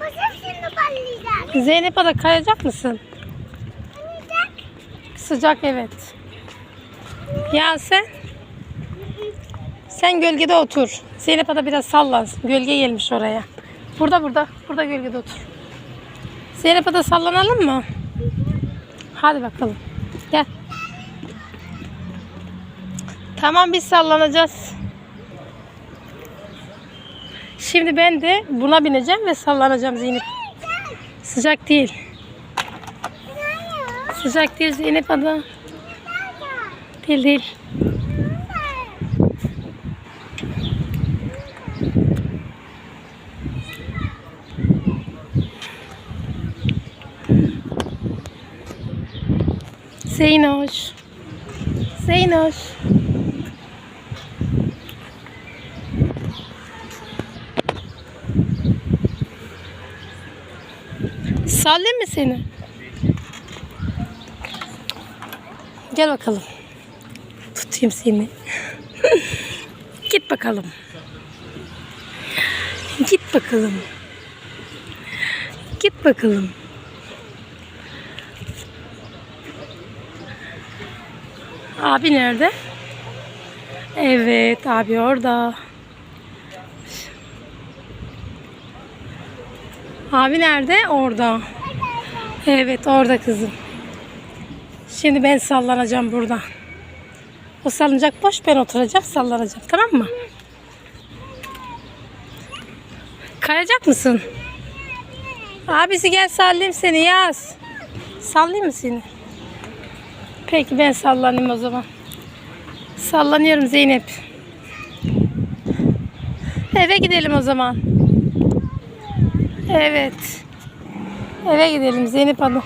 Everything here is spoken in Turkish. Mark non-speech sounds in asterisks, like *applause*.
Başım şimdi ballayacak. Zeynep Ada kayacak mısın? Ballayacak. Sıcak evet. Ya sen? Sen gölgede otur. Zeynep Ada biraz sallansın. Gölge gelmiş oraya. Burada burada. Burada gölgede otur. Zeynep Ada sallanalım mı? Hadi bakalım. Gel. Tamam biz sallanacağız. Şimdi ben de buna bineceğim ve sallanacağım Zeynep. Sıcak değil. Sıcak değil Zeynep Ada. Değil değil. Zeynoş. Zeynoş. Sallayayım mı seni? Gel bakalım. Tutayım seni. *laughs* Git bakalım. Git bakalım. Git bakalım. Abi nerede? Evet abi orada. Abi nerede? Orada. Evet orada kızım. Şimdi ben sallanacağım burada. O salıncak boş ben oturacağım sallanacağım tamam mı? Kayacak mısın? Abisi gel sallayayım seni yaz. Sallayayım mı seni? Peki ben sallanayım o zaman. Sallanıyorum Zeynep. Eve gidelim o zaman. Evet. Eve gidelim Zeynep Hanım.